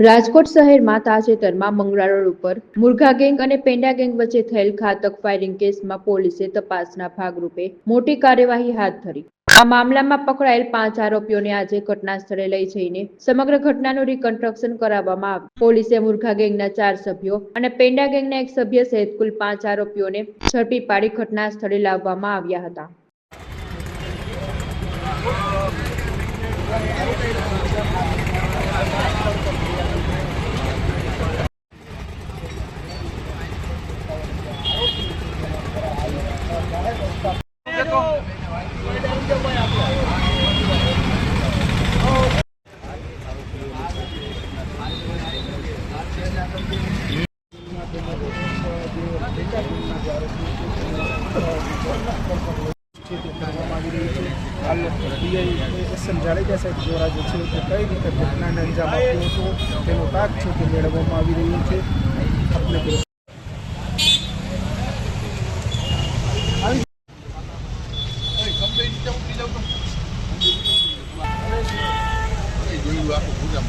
રાજકોટ શહેરમાં તાજેતરમાં મંગળા રોડ ઉપર મુરઘા ગેંગ અને પેંડા ગેંગ વચ્ચે થયેલ ઘાતક ફાયરિંગ કેસમાં પોલીસે તપાસના ભાગરૂપે મોટી કાર્યવાહી હાથ ધરી. આ મામલામાં પકડાયેલ પાંચ આરોપીઓને આજે ઘટના સ્થળે લઈ જઈને સમગ્ર ઘટનાનું રિકન્સ્ટ્રક્શન કરાવવામાં આવ્યું. પોલીસે મુરઘા ગેંગના ચાર સભ્યો અને પેંડા ગેંગના એક સભ્ય સહિત કુલ પાંચ આરોપીઓને ઝડપી પાડી ઘટના સ્થળે લાવવામાં આવ્યા હતા. છે તે કરવામાં આવી રહી છે હાલ પીઆઈ એસ એમ જાડેજા સાહેબ દ્વારા જે છે તે કઈ રીતે ઘટનાને અંજામ આપ્યો હતો, તેનો તાક છે તે મેળવવામાં આવી રહ્યો છે. આપણે પેલું જોયું આખું પૂજા